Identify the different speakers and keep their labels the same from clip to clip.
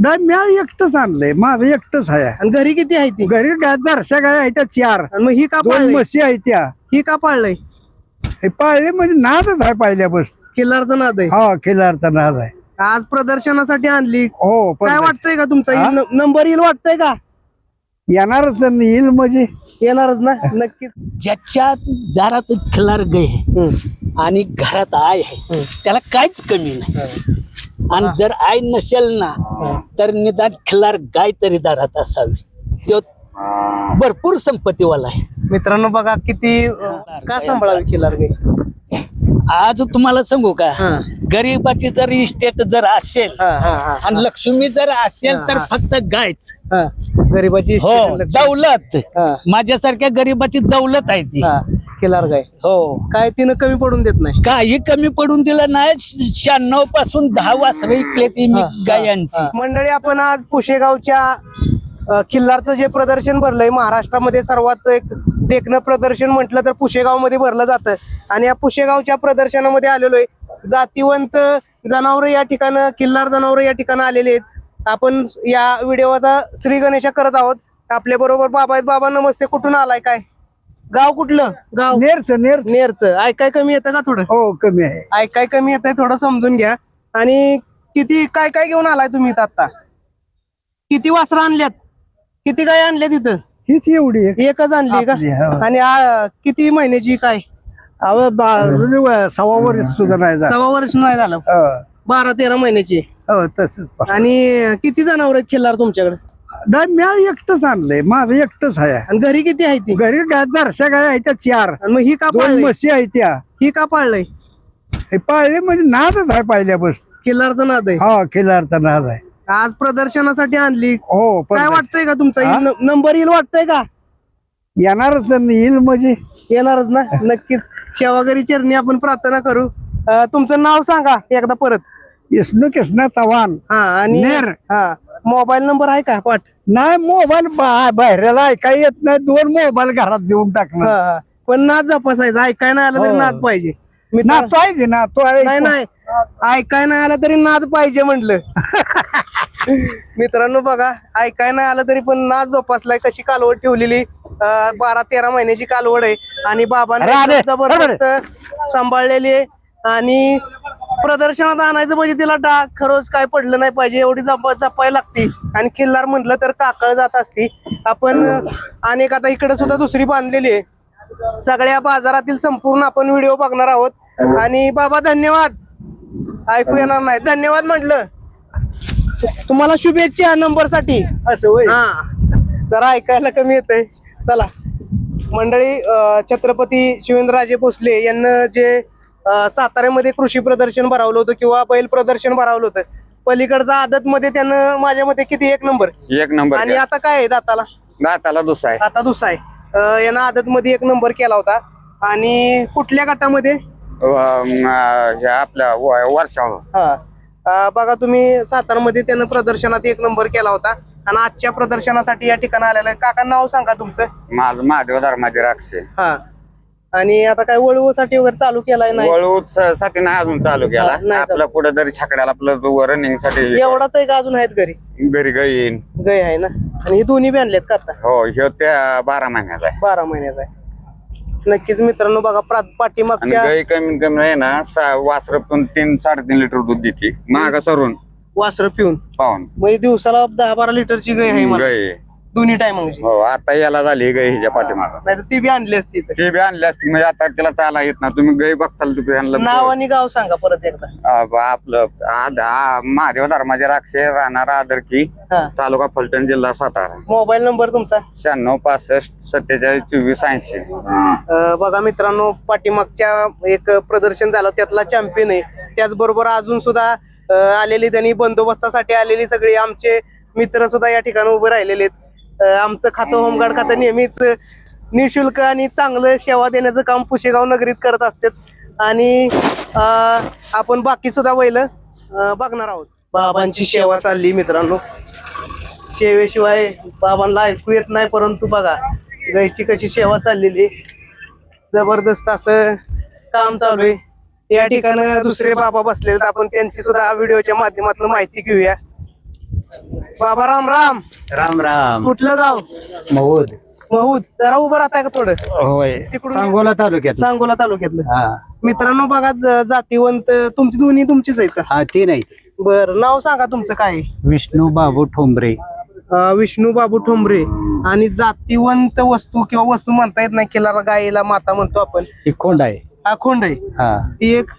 Speaker 1: नाही मी एकटंच आणलंय. माझं एकटंच आहे.
Speaker 2: आणि घरी किती आहे ती?
Speaker 1: घरी गाय जरशा गाय आहेत त्या चार.
Speaker 2: आणि मग ही का
Speaker 1: दोन
Speaker 2: पाळलंय
Speaker 1: म्हशी आहेत त्या.
Speaker 2: ही का पाळलंय?
Speaker 1: हे पाळले म्हणजे नादच आहे पहिल्यापासून.
Speaker 2: किल्लारचं नाद आहे.
Speaker 1: हा खिलारचा नाद आहे.
Speaker 2: आज प्रदर्शनासाठी आणली.
Speaker 1: हो पण
Speaker 2: काय वाटतंय का तुमचा?
Speaker 1: हा?
Speaker 2: नंबर येईल वाटतंय का?
Speaker 1: येणारच तर येईल म्हणजे.
Speaker 2: येणारच ना? नक्कीच.
Speaker 3: ज्याच्या दारात खिलार गे आहे आणि घरात आय आहे त्याला काहीच कमी नाही. आणि जर आय नसेल ना तर निदान खिलार गाय तरी दारात असावी. तो भरपूर संपत्तीवाला आहे.
Speaker 2: मित्रांनो बघा किती का सांभाळावी किल्लार गाय?
Speaker 3: आज तुम्हाला सांगू का. गरीबाची जर इस्टेट जर असेल आणि लक्ष्मी जर असेल तर. फक्त गायच.
Speaker 2: गरीबाची
Speaker 3: हो दौलत. माझ्यासारख्या गरीबाची दौलत आहे ती.
Speaker 2: किल्लार गाय.
Speaker 3: हो.
Speaker 2: काय तिनं कमी पडून देत नाही.
Speaker 3: काही कमी पडून दिलं नाही. शहाण्णवपासून दहा वासरं इकले ती मी गायांची.
Speaker 2: मंडळी आपण आज पुशेगावच्या अ, खिल्लारचं जे प्रदर्शन भरलंय महाराष्ट्रामध्ये सर्वात एक देखणं प्रदर्शन म्हटलं तर पुशेगावमध्ये भरलं जातं. आणि या पुशेगावच्या प्रदर्शनामध्ये आलेलो आहे. जातीवंत जनावर या ठिकाणं किल्लार जनावर या ठिकाणं आलेले आहेत. आपण या व्हिडिओचा श्री गणेशा करत आहोत. आपल्या बरोबर बाबा आहेत. बाबा नमस्ते. कुठून आलाय? काय? गाव कुठलं? गाव?
Speaker 1: नेरच नेरच.
Speaker 2: नेरचं. ऐकाय कमी येतं का थोडं?
Speaker 1: हो कमी आहे.
Speaker 2: ऐकाय कमी येत आहे थोडं समजून घ्या. आणि किती काय काय घेऊन आलाय तुम्ही आता किती वासरं आणल्यात? किती गाय आणल्या तिथं
Speaker 1: हीच एवढी आहे
Speaker 2: एकच आणली का?
Speaker 1: हो.
Speaker 2: आणि आ, किती महिन्याची काय?
Speaker 1: अहो, बा- वय- सव्वा वर्ष सुद्धा नाही झालं.
Speaker 2: सव्वा वर्ष नाही झालं.
Speaker 1: हो,
Speaker 2: बारा तेरा महिन्याची.
Speaker 1: हो तसंच
Speaker 2: आणि किती जनावर आहेत खिल्लार तुमच्याकडे?
Speaker 1: नाही मी एकटंच आणलंय. माझं एकटंच आहे.
Speaker 2: आणि घरी किती आहे ती?
Speaker 1: घरी जरशा गाय आहेत त्या चार.
Speaker 2: आणि मग ही का
Speaker 1: दोन
Speaker 2: पाळलंय
Speaker 1: म्हशी आहेत त्या.
Speaker 2: ही का पाळलंय?
Speaker 1: हे पाळले म्हणजे नादच आहे पहिल्यापासून.
Speaker 2: खिल्लारचं नाद आहे.
Speaker 1: हा खिलारचा नाद आहे.
Speaker 2: आज प्रदर्शनासाठी आणली.
Speaker 1: हो पण
Speaker 2: काय वाटतंय का तुमचा?
Speaker 1: हा?
Speaker 2: येईल न- नंबर येईल वाटतंय का?
Speaker 1: येणारच तर येईल म्हणजे.
Speaker 2: येणारच ना? नक्कीच. शेवागरी चरणी आपण प्रार्थना करू. अं, तुमचं नाव सांगा एकदा परत.
Speaker 1: विष्णू कृष्णा चव्हाण.
Speaker 2: हा आणि
Speaker 1: नेर.
Speaker 2: हा मोबाईल नंबर आहे का? पाठ.
Speaker 1: नाही मोबाईल बाहेरला ऐकाय येत नाही. दोन मोबाईल घरात देऊन टाकणार.
Speaker 2: हा. पण नाद जपासायचा. ऐकाय नाही आलं तरी
Speaker 1: हो.
Speaker 2: नाद पाहिजे. मी
Speaker 1: ना तो आहे की ना? तो आहे
Speaker 2: नाही नाही. ऐकाय नाही आलं तरी नाद पाहिजे म्हटलं मित्रांनो बघा ऐकाय नाही आलं तरी पण नाद जोपासलाय. कशी कालवड ठेवलेली? अं, बारा तेरा महिन्याची कालवड आहे. आणि बाबांनी
Speaker 1: अरे,
Speaker 2: जबरदस्त सांभाळलेली आहे. आणि प्रदर्शनात आणायचं म्हणजे तिला डाग खरोच काय पडलं नाही पाहिजे एवढी जप जपायला लागती. आणि किल्लार म्हटलं तर काकळ जात असती. आपण अं, अनेक आता इकडे सुद्धा दुसरी बांधलेली आहे. सगळ्या बाजारातील संपूर्ण आपण व्हिडिओ बघणार आहोत. आणि बाबा धन्यवाद. ऐकू येणार नाही. धन्यवाद म्हटलं. तुम्हाला शुभेच्छा नंबरसाठी
Speaker 1: असं होय?
Speaker 2: हा. जरा ऐकायला कमी येतंय. चला. मंडळी छत्रपती शिवेंद्रराजे भोसले यांना जे साताऱ्यामध्ये कृषी प्रदर्शन भरावलं होतं किंवा बैल प्रदर्शन भरावलं होतं पलीकडचा आदत मध्ये त्यानं माझ्या मते किती? एक नंबर.
Speaker 4: एक नंबर
Speaker 2: आणि आता काय आहे दाताला?
Speaker 4: दाताला दुसरा आहे.
Speaker 2: आता दुसरा आहे. यानं आदत मध्ये एक नंबर केला होता. आणि कुठल्या गटामध्ये?
Speaker 4: हे आपल्या वर्षावर.
Speaker 2: हा. अं, बघा तुम्ही सातारमध्ये त्यानं प्रदर्शनात एक नंबर केला होता. आणि आजच्या प्रदर्शनासाठी या ठिकाणी आलेलं आहे. काका नाव सांगा तुमचं.
Speaker 4: माझं महादेव धर्माचे राक्षे.
Speaker 2: हा. आणि आता काय वळवूसाठी वगैरे चालू केलाय नाही?
Speaker 4: वळू साठी नाही अजून चालू
Speaker 2: हा,
Speaker 4: केला.
Speaker 2: नाही.
Speaker 4: आपलं कुठं तरी छकड्याला आपलं रनिंगसाठी
Speaker 2: एवढाच एक अजून आहेत घरी?
Speaker 4: घरी गाईन
Speaker 2: गय आहे ना? आणि ही दोन्ही बी आणलेत का आता?
Speaker 4: हो ह्यो त्या बारा महिन्याचा आहे.
Speaker 2: बारा महिन्याचा आहे. नक्कीच मित्रांनो बघा प्रा-
Speaker 4: आणि
Speaker 2: पाठीमागच्या
Speaker 4: गाई कमीत कमी आहे ना वासरं पण तीन साडेतीन लिटर दूध देते. माग सरून.
Speaker 2: वासर पिऊन.
Speaker 4: पाहून.
Speaker 2: म्हणजे दिवसाला दहा बारा लिटरची गाय आहे मला.
Speaker 4: गाई
Speaker 2: दोन्ही टायमिंगची
Speaker 4: हो आता याला झाली गाई ह्याच्या पाठीमाग.
Speaker 2: नाही तर ती बी आणली असती इथं.
Speaker 4: ते बी आणली असती म्हणजे आता तिला चाला येत ना तुम्ही गाई बघताल तुम्ही
Speaker 2: नाव आणि गाव सांगा परत एकदा.
Speaker 4: आ- आपलं आ- आ- महादेव धर्माचे राक्षे राहणार आदरकी
Speaker 2: हा.
Speaker 4: तालुका फलटण जिल्हा सातारा.
Speaker 2: मोबाईल नंबर तुमचा?
Speaker 4: शहाण्णव पासष्ट सत्तेचाळीस चोवीस ऐंशी.
Speaker 2: अं, बघा मित्रांनो पाठीमागच्या एक प्रदर्शन झालं त्यातला चॅम्पियन आहे. त्याचबरोबर अजून सुद्धा अं, आलेली त्यांनी बंदोबस्तासाठी आलेली सगळी आमचे मित्र सुद्धा या ठिकाणी उभे राहिलेले आहेत. आमचं खातं होमगार्ड खातं नेहमीच निशुल्क आणि चांगलं सेवा देण्याचं काम पुशेगाव नगरीत करत असतात. आणि आपण बाकी सुद्धा वैल बघणार आहोत. बाबांची सेवा चालली मित्रांनो. सेवेशिवाय बाबांना ऐकू येत नाही परंतु बघा गायची कशी सेवा चाललेली आहे. जबरदस्त असं काम चालू आहे. या ठिकाणी दुसरे बाबा बसलेले आपण त्यांची सुद्धा व्हिडिओच्या माध्यमातून माहिती घेऊया. बाबा राम राम.
Speaker 1: राम राम.
Speaker 2: कुठलं गाव?
Speaker 1: महोद.
Speaker 2: महूद. जरा उभं राहताय का थोडं?
Speaker 1: होय.
Speaker 2: तिकडून
Speaker 1: सांगोला तालुक्यात.
Speaker 2: सांगोला तालुक्यातलं.
Speaker 1: हा.
Speaker 2: मित्रांनो बघा ज- जातीवंत तुमची दोन्ही तुमचीच आहेत
Speaker 1: हा ती नाही.
Speaker 2: बर नाव सांगा तुमचं काय? आहे?
Speaker 1: विष्णू बाबू ठोंबरे.
Speaker 2: अं, विष्णू बाबू ठोंबरे. आणि जातीवंत वस्तू किंवा वस्तू म्हणता येत नाही केला गायला माता म्हणतो आपण.
Speaker 1: ती कोंड आहे.
Speaker 2: हा खोंड आहे.
Speaker 1: हा.
Speaker 2: ती एक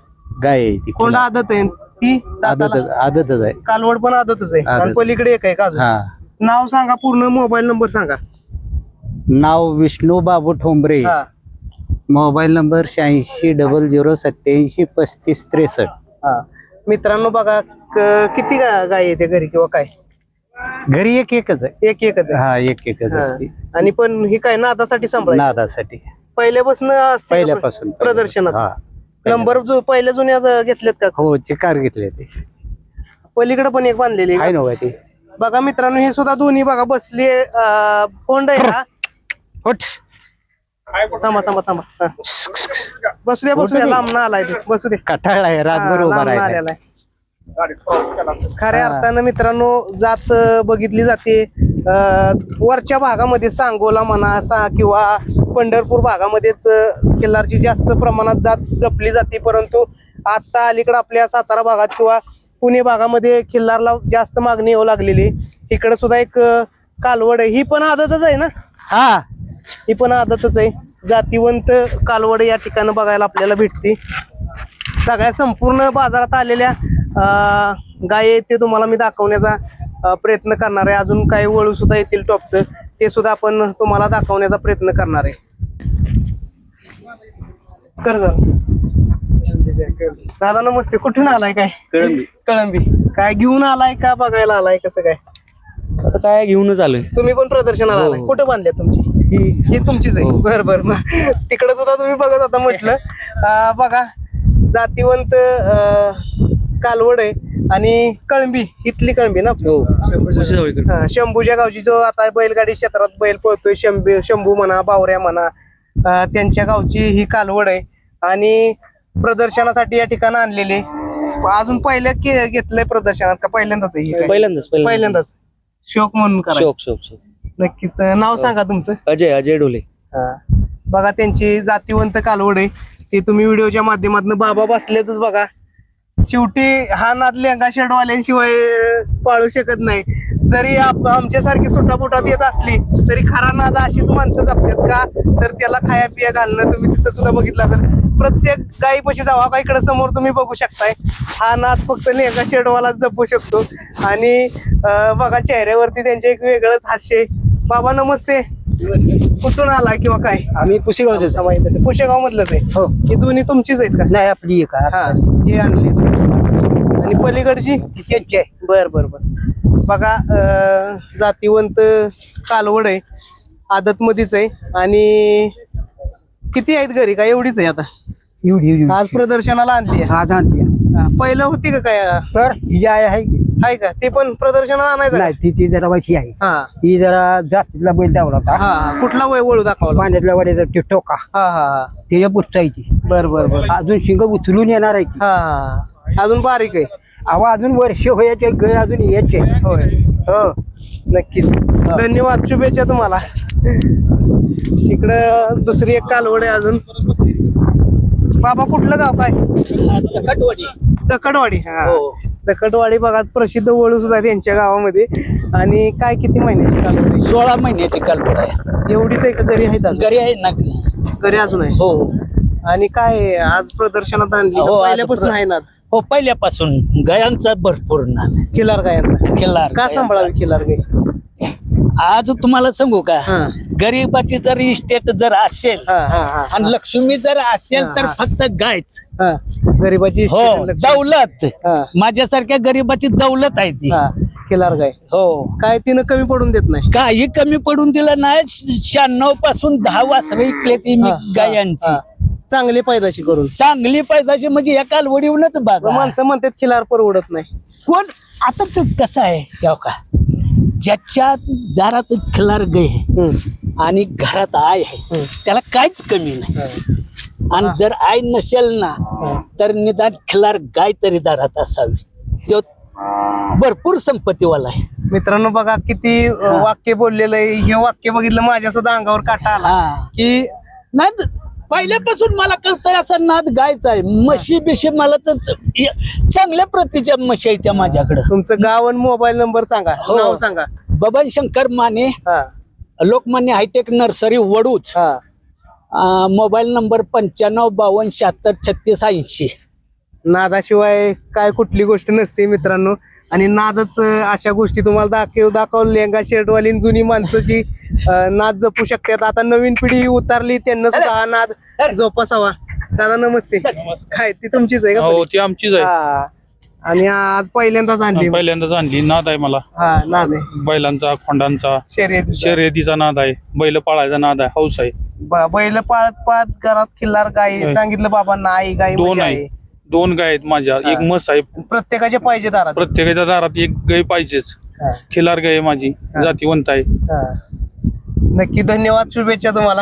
Speaker 1: गाय आहे ती
Speaker 2: खोंड आदत आहे. ती दाताला-
Speaker 1: आदतच आदतच आहे.
Speaker 2: कालवड पण आदतच आहे. आणि
Speaker 1: आदत.
Speaker 2: पलीकडे एक आहे का अजून?
Speaker 1: हा.
Speaker 2: नाव सांगा पूर्ण मोबाईल नंबर सांगा.
Speaker 1: नाव विष्णू बाबू ठोंबरे.
Speaker 2: हा.
Speaker 1: मोबाईल नंबर शहाऐंशी डबल झिरो सत्याऐंशी पस्तीस त्रेसष्ट.
Speaker 2: हा. मित्रांनो बघा क- किती गा- गाय येते घरी किंवा काय?
Speaker 1: घरी एक एकच आहे.
Speaker 2: एक एकच आहे.
Speaker 1: हा एक एकच
Speaker 2: हा.
Speaker 1: असते.
Speaker 2: आणि पण ही काय नादासाठी सांभाळ
Speaker 1: नादासाठी.
Speaker 2: पहिल्यापासून असते का
Speaker 1: पहिल्यापासून.
Speaker 2: प्रदर्शनात?
Speaker 1: हा.
Speaker 2: नंबर जो पहिल्या जुन्या घेतलेत का?
Speaker 1: हो चिकार घेतले ते.
Speaker 2: पलीकडे पण एक बांधलेली
Speaker 1: आहे
Speaker 2: आहे.
Speaker 1: नव्हे ते.
Speaker 2: बघा मित्रांनो हे सुद्धा दोन्ही बघा बसले कोंड आहे हा.
Speaker 1: उठ.
Speaker 2: थांबा थांबा थांबा. हा. बसू द्या बसू द्या लांब ना आलाय ते. बसू द्या.
Speaker 1: कटाळ आहे रातभर
Speaker 2: हा,
Speaker 1: उभा
Speaker 2: लांब
Speaker 1: राहिला
Speaker 2: आलेला आहे. खऱ्या अर्थानं मित्रांनो जात अं, बघितली जाते. अं, वरच्या भागामध्ये सांगोला म्हणा सा किंवा पंढरपूर भागामध्येच किल्लारची जास्त प्रमाणात जात जपली जाते. परंतु आता अलीकडे आपल्या सातारा भागात किंवा पुणे भागामध्ये किल्लारला जास्त मागणी येऊ लागलेली. इकडे सुद्धा एक कालवड आहे. ही पण आदतच आहे ना?
Speaker 1: हा.
Speaker 2: ही पण आदतच आहे. जातीवंत कालवड या ठिकाणी बघायला आपल्याला भेटते. सगळ्या संपूर्ण बाजारात आलेल्या गायी ते तुम्हाला मी दाखवण्याचा प्रयत्न करणार आहे. अजून काही वळू सुद्धा येतील टॉपचं. ते सुद्धा आपण तुम्हाला दाखवण्याचा प्रयत्न करणार आहे. कर जरा. दादा नमस्ते. कुठून आलाय काय?
Speaker 5: कळंबी.
Speaker 2: कळंबी. काय घेऊन आलाय का बघायला आलाय कसं काय?
Speaker 5: आता काय घेऊनच आलोय.
Speaker 2: तुम्ही पण प्रदर्शनाला
Speaker 5: हो,
Speaker 2: आलाय. कुठं बांधल्या तुमची?
Speaker 5: ही
Speaker 2: तुमचीच आहे.
Speaker 5: हो.
Speaker 2: बर बर. तिकडे सुद्धा तुम्ही बघत होता म्हटलं. बघा जातीवंत कालवड आहे. आणि कळंबी इथली कळंबी ना?
Speaker 5: हो.
Speaker 2: हा, शंभूच्या गावची जो आता बैलगाडी क्षेत्रात बैल पळतोय शंभू शंभू म्हणा बावऱ्या म्हणा अं, त्यांच्या गावची ही कालवड आहे. आणि प्रदर्शनासाठी या ठिकाणी आणलेली. अजून पहिल्या के- घेतलंय प्रदर्शनात का पहिल्यांदाच आहे ही काय?
Speaker 5: पहिल्यांदाच
Speaker 2: पहिल्यांदाच. शोक म्हणून करा
Speaker 5: शोक शोक शोक.
Speaker 2: नक्कीच. नाव सांगा तुमचं.
Speaker 5: अजय अजय डोले
Speaker 2: हा. बघा त्यांची जातीवंत कालवड आहे. ते तुम्ही व्हिडिओच्या माध्यमातून बाबा बसलेतच बघा. शेवटी हा नाद लेंगा शेडवाल्यांशिवाय पाळू शकत नाही. जरी आप- आमच्यासारखी सुटापुटात येत असली तरी खरा नाद अशीच माणसं जपतात का? तर त्याला खाया पिया घालणं तुम्ही तिथं सुद्धा बघितलं असेल. प्रत्येक गायीपाशी जावा का इकडे समोर तुम्ही बघू शकताय. हा नाद फक्त लेंगा शेडवालाच जपू शकतो. आणि बघा चेहऱ्यावरती त्यांचे एक वेगळंच हास्य आहे. बाबा नमस्ते. कुठून आला किंवा काय?
Speaker 1: आम्ही पुसेगावचे
Speaker 2: पुशेगाव मधलंच आहे
Speaker 1: हो.
Speaker 2: ही दोन्ही तुमचीच आहेत का?
Speaker 1: नाही आपली एक आहे.
Speaker 2: हा ही आणली आणि पलीकडची?
Speaker 1: त्यांची आहे.
Speaker 2: बर बर बर. बघा अं, जातीवंत कालवड आहे. आदत मध्येच आहे. आणि किती आहेत घरी? का एवढीच आहे आता?
Speaker 1: एवढी एवढी
Speaker 2: आज प्रदर्शनाला आणली आहे.
Speaker 1: हा आणली आहे.
Speaker 2: हा, पहिलं होती का काय?
Speaker 1: तर ही जी आहे आहे की?
Speaker 2: आहे का? ते पण प्रदर्शनाला आणायचं का?
Speaker 1: नाही ती ती जरा वाईची आहे.
Speaker 2: हा.
Speaker 1: ही जरा जातीतला बैल दावला होता.
Speaker 2: हा कुठला वय वळू दाखवला?
Speaker 1: पाण्यातल्या वाड्याचा ते टोका.
Speaker 2: हा हा हा.
Speaker 1: त्याच्या पुसतायची
Speaker 2: बर बर बर.
Speaker 1: अजून शिंग उचलून येणार आहे की
Speaker 2: हा हा. अजून बारीक आहे.
Speaker 1: अहो अजून वर्ष व्हायचे गय अजून यायचे.
Speaker 2: होय.
Speaker 1: हो.
Speaker 2: नक्कीच. धन्यवाद शुभेच्छा तुम्हाला. इकडं दुसरी एक कालवड आहे अजून. बाबा कुठलं गाव काय? दकडवाडी हा. दकडवाडी बघा प्रसिद्ध वळू सुद्धा आहे त्यांच्या गावामध्ये आणि काय किती महिन्याची कालवड आहे?
Speaker 3: सोळा महिन्याची कालवड आहे
Speaker 2: एवढीच आहे का घरी आहेत अजून?
Speaker 3: घरी आहे ना
Speaker 2: घरी अजून आहे
Speaker 3: हो
Speaker 2: आणि काय आहे? आज प्रदर्शनात आणली
Speaker 3: हो? आज
Speaker 2: पहिल्यापासून
Speaker 3: प्र-
Speaker 2: आहे ना
Speaker 3: हो पहिल्यापासून गयांचा भरपूर नाद
Speaker 2: खिलार गायांचा
Speaker 3: खिल्लार
Speaker 2: का. सांभाळावी खिलार गाय
Speaker 3: आज तुम्हाला सांगू का?
Speaker 2: हा.
Speaker 3: गरीबाची जर इस्टेट जर असेल
Speaker 2: हा हा हा
Speaker 3: आणि लक्ष्मी जर असेल तर. फक्त गायच.
Speaker 2: हा. गरीबाची
Speaker 3: हो. दौलत.
Speaker 2: हा.
Speaker 3: माझ्यासारख्या गरीबाची दौलत आहे ती.
Speaker 2: हा. खिलार गाय.
Speaker 3: हो.
Speaker 2: काय तिनं कमी पडून देत नाही?
Speaker 3: काही कमी पडून दिलं नाही. शहाण्णवपासून दहा वासरं इकले ती मी
Speaker 2: हा,
Speaker 3: गायांची.
Speaker 2: हा. चांगली पैदाशी करून.
Speaker 3: चांगली पैदाशी म्हणजे या कालवडीवरच बघा
Speaker 2: माणसं म्हणतात खिलार परवडत नाही.
Speaker 3: कोण? आता कसं आहे? ठेव का? ज्याच्या दारात खिलार गे
Speaker 2: हम्म.
Speaker 3: आणि घरात आय आहे त्याला काहीच कमी नाही. आणि जर आय नसेल ना तर निदान खिलार गाय तरी दारात असावी. तो भरपूर संपत्तीवाला आहे.
Speaker 2: मित्रांनो बघा किती अ, वाक्य बोललेलं आहे. हे वाक्य बघितलं माझ्या सुद्धा अंगावर काटा आला.
Speaker 3: हा.
Speaker 2: की
Speaker 3: नाही पहिल्यापासून मला कळतंय असा नाद गायचा आहे. म्हशी बिशी मला तर चांगल्या प्रतीच्या म्हशी आहेत त्या माझ्याकडं.
Speaker 2: तुमचं गाव आणि मोबाईल नंबर सांगा.
Speaker 3: हो.
Speaker 2: नाव सांगा.
Speaker 3: बबन शंकर माने
Speaker 2: हा.
Speaker 3: Lokmanya hi tech nursery वडूच.
Speaker 2: हा.
Speaker 3: अं, मोबाईल नंबर पंच्याण्णव बावन्न शहात्तर छत्तीस ऐंशी.
Speaker 2: नादाशिवाय काय कुठली गोष्ट नसते मित्रांनो. आणि नादच अशा गोष्टी तुम्हाला दाखव दाखव लेंगा शर्टवाली जुनी माणसं जी अं, नाद जपू शकतात. आता नवीन पिढी उतरली त्यांना सुद्धा हा नाद जोपासावा. दादा नमस्ते. काय ती तुमचीच आहे का
Speaker 6: हो? ती आमचीच आहे.
Speaker 2: हा. आणि आज पहिल्यांदाच आणली.
Speaker 6: पहिल्यांदाच आणली. नाद आहे मला.
Speaker 2: हा नाद आहे.
Speaker 6: बैलांचा खोंडांचा.
Speaker 2: शर्यत
Speaker 6: शर्यतीचा नाद आहे. बैल पाळायचा नाद आहे. हौस आहे.
Speaker 2: बैल पाळत पाळत घरात खिल्लार
Speaker 6: होय.
Speaker 2: सांगितलं बाबांना आई गाय
Speaker 6: दोन
Speaker 2: म्हणजे
Speaker 6: आहे
Speaker 2: आहे.
Speaker 6: दोन गाय आहेत माझ्या. एक मस आहे.
Speaker 2: प्रत्येकाच्या पाहिजे दारात.
Speaker 6: प्रत्येकाच्या दारात एक गाय पाहिजेच.
Speaker 2: हा.
Speaker 6: खिलार गाय आहे माझी. जातीवंत आहे.
Speaker 2: हा. नक्की धन्यवाद शुभेच्छा तुम्हाला.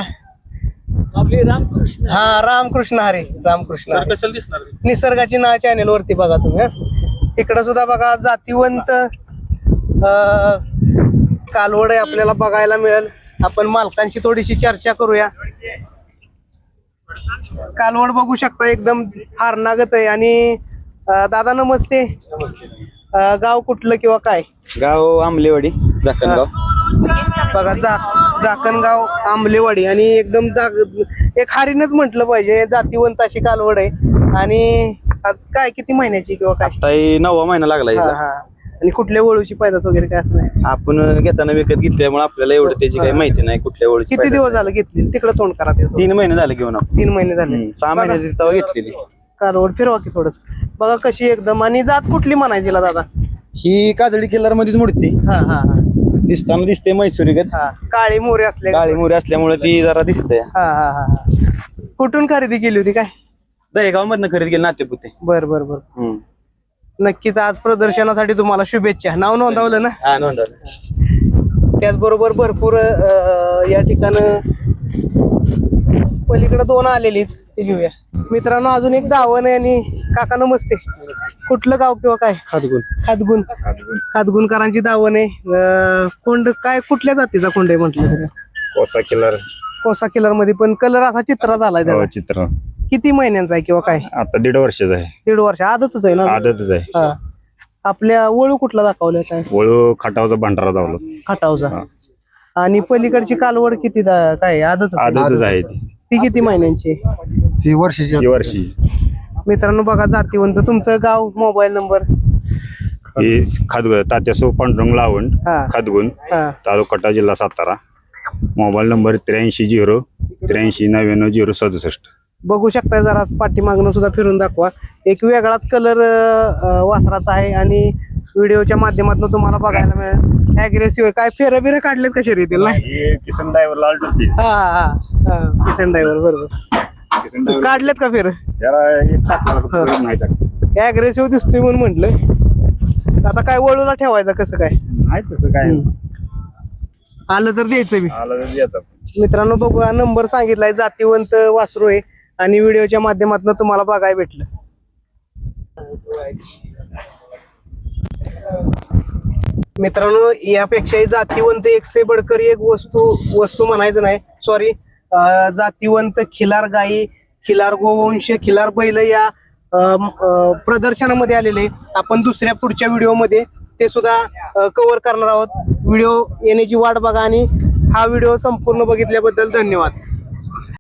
Speaker 2: हा रामकृष्ण हरे रामकृष्ण हरे.
Speaker 6: कशाला दिसणार
Speaker 2: निसर्गाची नाव चॅनेल वरती बघा तुम्ही हं. इकडं सुद्धा बघा जातीवंत अं, कालवड आहे आपल्याला बघायला मिळेल. आपण मालकांची थोडीशी चर्चा करूया. कालवड बघू शकता एकदम हारनागत आहे. आणि अं, दादा नमस्ते. अं, गाव कुठलं किंवा काय?
Speaker 5: गाव आंबलेवाडी जाकणगाव
Speaker 2: बघा जा जाकणगाव आंबलेवाडी आणि एकदम एक हारीनच म्हटलं पाहिजे. जातीवंत अशी कालवड आहे. आणि आज काय किती महिन्याची किंवा काय?
Speaker 5: आता हे नववा महिना लागला
Speaker 2: हा. हा. आणि कुठल्या वळूची पैदास वगैरे काय असं नाही?
Speaker 5: आपण घेताना विकत घेतल्यामुळे आपल्याला एवढं त्याची काही माहिती नाही कुठल्या ओळखी
Speaker 2: किती दिवस झालं घेतली? तिकडे तोंड करा ते.
Speaker 5: तीन महिने झाले घेऊन आपण.
Speaker 2: तीन महिने झाले.
Speaker 5: सहा महिन्याची तेव्हा घेतलेली.
Speaker 2: कालवड फिरवा की थोडस. बघा कशी एकदम. आणि जात कुठली म्हणायची हिला दादा?
Speaker 5: ही काजळी किल्लार मध्येच मुडते.
Speaker 2: हा हा हा.
Speaker 5: दिसताना दिसते मैसुरीगत
Speaker 2: हा. काळी मोरे असले
Speaker 5: काळी मोरी असल्यामुळे ती जरा दिसते.
Speaker 2: हा हा हा. हा. कुठून खरेदी केली होती काय?
Speaker 5: दहेगाव मधनं खरेदी केली नातेपुते.
Speaker 2: बर बर बर.
Speaker 5: हम्म.
Speaker 2: नक्कीच आज प्रदर्शनासाठी तुम्हाला शुभेच्छा. नाव नोंदवलं ना?
Speaker 5: हा नोंदवलं.
Speaker 2: त्याचबरोबर भरपूर अं, या ठिकाणं पलीकडे दोन आलेली ते घेऊया. मित्रांनो अजून एक दावण आहे आणि काका नमस्ते. कुठलं गाव किंवा काय?
Speaker 5: हातगुण
Speaker 2: खातगुण. खातगुणकरांची दावण आहे. अं, कोंड काय कुठल्या जातीचा कोंड आहे म्हटलं? तरी
Speaker 7: कोसा किलर.
Speaker 2: कोसा किलरमध्ये पण कलर असा चित्र झालाय त्याला.
Speaker 7: चित्र.
Speaker 2: किती महिन्यांचा आहे किंवा काय?
Speaker 7: आता दीड वर्षाचं आहे.
Speaker 2: दीड वर्ष आदतच आहे ना?
Speaker 7: आदतच आहे.
Speaker 2: हा. आपल्या वळू कुठला दाखवल्या काय?
Speaker 7: वळू खटावचा भांडारा धावलो
Speaker 2: खटावचा. आणि पलीकडची कालवड किती दा- काय आदतच आहे?
Speaker 7: आदतच आहे ती.
Speaker 2: ती किती महिन्यांची?
Speaker 1: ती वर्षाची
Speaker 7: ही वर्षी.
Speaker 2: मित्रांनो बघा जातीवंत तुमचं गाव मोबाईल नंबर?
Speaker 7: ही खादगुण तात्यासो पांडुरंग लावण
Speaker 2: हा.
Speaker 7: खादगुण
Speaker 2: हा.
Speaker 7: तालुका कटा जिल्हा सातारा. मोबाईल नंबर त्र्याऐंशी झिरो त्र्याऐंशी नव्याण्णव झिरो सदुसष्ट.
Speaker 2: बघू शकता जरा पाठीमागणं सुद्धा फिरून दाखवा. एक वेगळाच कलर वासराचा आहे आणि व्हिडिओच्या माध्यमातून तुम्हाला बघायला मिळेल. अग्रेसिव्ह काय फेरं बिरं काढलेत कशा रीतील नाही
Speaker 7: किसन ड्रायव्हर
Speaker 2: हा हा हा. किसन ड्रायव्हर बरोबर. काढलेत का फेर. अग्रेसिव्ह दिसतोय म्हणून म्हटलं. आता काय वळूला ठेवायचं कसं काय?
Speaker 7: नाही तसं काय
Speaker 2: आलं तर द्यायचं मी
Speaker 7: आला तर द्यायचा.
Speaker 2: मित्रांनो बघा नंबर सांगितलाय जातीवंत वासरू आहे. आणि व्हिडिओच्या माध्यमातून तुम्हाला बघायला भेटलं. मित्रांनो यापेक्षाही जातीवंत एक से एक वस्तू वस्तू म्हणायचं नाही. सॉरी जातीवंत खिलार गाई खिलार गोवंश खिलार बैल या प्रदर्शनामध्ये आलेले. आपण दुसऱ्या पुढच्या व्हिडिओमध्ये ते सुद्धा कव्हर करणार आहोत. व्हिडिओ येण्याची वाट बघा आणि हा व्हिडिओ संपूर्ण बघितल्याबद्दल धन्यवाद.